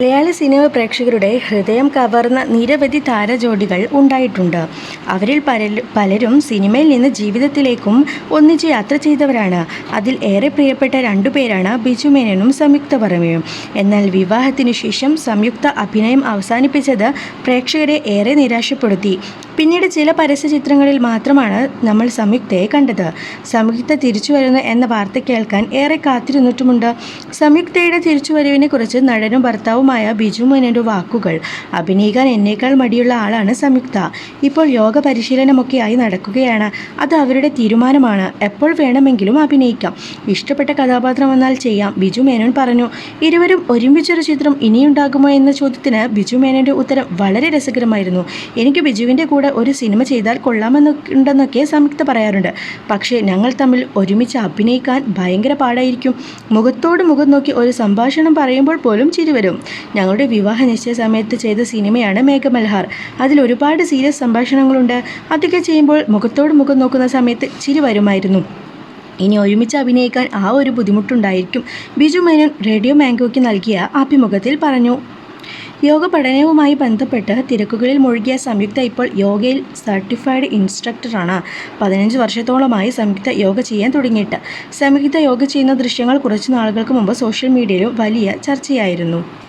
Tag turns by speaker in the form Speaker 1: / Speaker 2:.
Speaker 1: മലയാള cinema പ്രേക്ഷകരുടെ ഹൃദയം കവർന്ന നിരവധി താരജോഡികൾ ഉണ്ടായിട്ടുണ്ട്. അവരിൽ പലരും സിനിമയിൽ നിന്ന് ജീവിതത്തിലേക്കും ഒന്നിച്ച് യാത്ര ചെയ്തവരാണ്. അതിൽ ഏറെ പ്രിയപ്പെട്ട രണ്ടു പേരാണ് ബിജു മേനനും സംയുക്ത പറമയും എന്നാൽ വിവാഹത്തിനു ശേഷം സംയുക്ത അഭിനയം അവസാനിപ്പിച്ചത് പ്രേക്ഷകരെ ഏറെ നിരാശപ്പെടുത്തി. പിന്നീട് ചില പരസ്യ ചിത്രങ്ങളിൽ മാത്രമാണ് നമ്മൾ സംയുക്തയെ കണ്ടത്. സംയുക്ത തിരിച്ചു വരുന്നു എന്ന വാർത്ത കേൾക്കാൻ ഏറെ കാത്തിരുന്നിട്ടുമുണ്ട്. സംയുക്തയുടെ തിരിച്ചുവരവിനെ കുറിച്ച് നടനും ഭർത്താവുമായ ബിജു മോനന്റെ വാക്കുകൾ. അഭിനയിക്കാൻ എന്നേക്കാൾ മടിയുള്ള ആളാണ് സംയുക്ത. ഇപ്പോൾ യോഗ പരിശീലനമൊക്കെയായി നടക്കുകയാണ്. അത് അവരുടെ തീരുമാനമാണ്. എപ്പോൾ വേണമെങ്കിലും അഭിനയിക്കാം. ഇഷ്ടപ്പെട്ട കഥാപാത്രം വന്നാൽ ചെയ്യാം ബിജു മേനോൻ പറഞ്ഞു. ഇരുവരും ഒരുമിച്ചൊരു ചിത്രം ഇനിയുണ്ടാകുമോ എന്ന ചോദ്യത്തിന് ബിജു മേനോന്റെ ഉത്തരം വളരെ രസകരമായിരുന്നു. എനിക്ക് ബിജുവിന്റെ കൂടെ ഒരു സിനിമ ചെയ്താൽ കൊള്ളാമെന്നുണ്ടെന്നൊക്കെ സംയുക്ത പറയാറുണ്ട്. പക്ഷേ ഞങ്ങൾ തമ്മിൽ ഒരുമിച്ച് അഭിനയിക്കാൻ ഭയങ്കര പാടായിരിക്കും. മുഖത്തോട് മുഖം നോക്കി ഒരു സംഭാഷണം പറയുമ്പോൾ പോലും ചിരി വരും. ഞങ്ങളുടെ വിവാഹ നിശ്ചയ സമയത്ത് ചെയ്ത സിനിമയാണ് മേഘമൽഹാർ. അതിൽ ഒരുപാട് സീരിയസ് സംഭാഷണങ്ങളുണ്ട്. അതൊക്കെ ചെയ്യുമ്പോൾ മുഖത്തോട് മുഖം നോക്കുന്ന സമയത്ത് ചിരി വരുമായിരുന്നു. ഇനി ഒരുമിച്ച് അഭിനയിക്കാൻ ആ ഒരു ബുദ്ധിമുട്ടുണ്ടായിരിക്കും. ബിജു മേനോൻ റേഡിയോ മാങ്കോയ്ക്ക് നൽകിയ അഭിമുഖത്തിൽ പറഞ്ഞു. യോഗ പഠനവുമായി ബന്ധപ്പെട്ട് തിരക്കുകളിൽ മുഴുകിയ സംയുക്ത ഇപ്പോൾ യോഗയിൽ സർട്ടിഫൈഡ് ഇൻസ്ട്രക്ടറാണ്. പതിനഞ്ച് വർഷത്തോളമായി സംയുക്ത യോഗ ചെയ്യാൻ തുടങ്ങിയിട്ട്. സംയുക്ത യോഗ ചെയ്യുന്ന ദൃശ്യങ്ങൾ കുറച്ച് നാളുകൾക്ക് മുമ്പ് സോഷ്യൽ മീഡിയയിലും വലിയ ചർച്ചയായിരുന്നു.